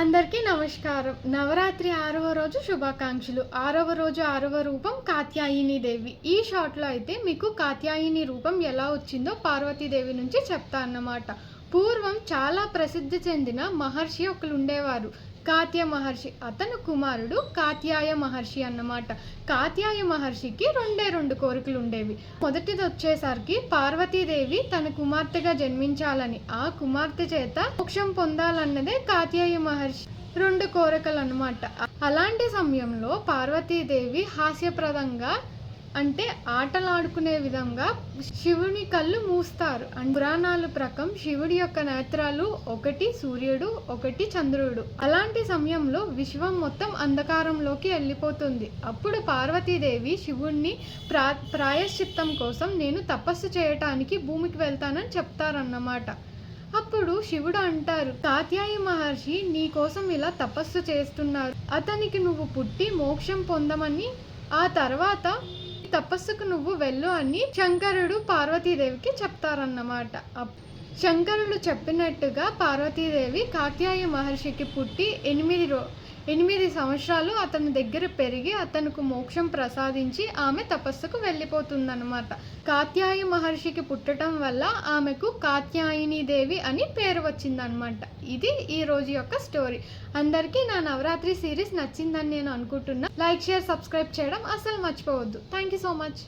అందరికీ నమస్కారం. నవరాత్రి ఆరవ రోజు శుభాకాంక్షలు. ఆరవ రోజు ఆరవ రూపం కాత్యాయిని దేవి. ఈ షాట్లో అయితే మీకు కాత్యాయిని రూపం ఎలా వచ్చిందో పార్వతీదేవి నుంచి చెప్తా అన్నమాట. పూర్వం చాలా ప్రసిద్ధి చెందిన మహర్షి ఒకరు ఉండేవారు కాత్య మహర్షి అతను కుమారుడు కాత్యాయ మహర్షి అన్నమాట. కాత్యాయ మహర్షికి రెండే రెండు కోరికలు ఉండేవి మొదటిది వచ్చేసరికి పార్వతీదేవి తన కుమార్తెగా జన్మించాలని ఆ కుమార్తె చేత మోక్షం పొందాలన్నదే కాత్యాయ మహర్షి రెండు కోరికలు అన్నమాట అలాంటి సమయంలో పార్వతీదేవి హాస్యప్రదంగా అంటే ఆటలాడుకునే విధంగా శివుని కళ్ళు మూస్తారు. అండ్ పురాణాల ప్రకారం శివుడి యొక్క నేత్రాలు ఒకటి సూర్యుడు ఒకటి చంద్రుడు. అలాంటి సమయంలో విశ్వం మొత్తం అంధకారంలోకి వెళ్ళిపోతుంది. అప్పుడు పార్వతీదేవి శివుణ్ణి ప్రా ప్రాయశ్చిత్తం కోసం నేను తపస్సు చేయటానికి భూమికి వెళ్తానని చెప్తారన్నమాట. అప్పుడు శివుడు అంటారు కాత్యాయి మహర్షి నీ కోసం ఇలా తపస్సు చేస్తున్నారు. అతనికి నువ్వు పుట్టి మోక్షం పొందమని. ఆ తర్వాత తపస్సుకు నువ్వు వెళ్ళు అని శంకరుడు పార్వతీదేవికి చెప్తారన్నమాట. శంకరుడు చెప్పినట్టుగా పార్వతీదేవి కాత్యాయ మహర్షికి పుట్టి ఎనిమిది రో ఎనిమిది సంవత్సరాలు అతని దగ్గర పెరిగి అతనికి మోక్షం ప్రసాదించి ఆమె తపస్సుకు వెళ్ళిపోతుందన్నమాట. కాత్యాయ మహర్షికి పుట్టడం వల్ల ఆమెకు కాత్యాయిని దేవి అని పేరు వచ్చిందనమాట ఇది ఈ రోజు యొక్క స్టోరీ. అందరికీ నా నవరాత్రి సిరీస్ నచ్చిందని నేను అనుకుంటున్నా. లైక్ షేర్ సబ్స్క్రైబ్ చేయడం అసలు మర్చిపోవద్దు. Thank you so much.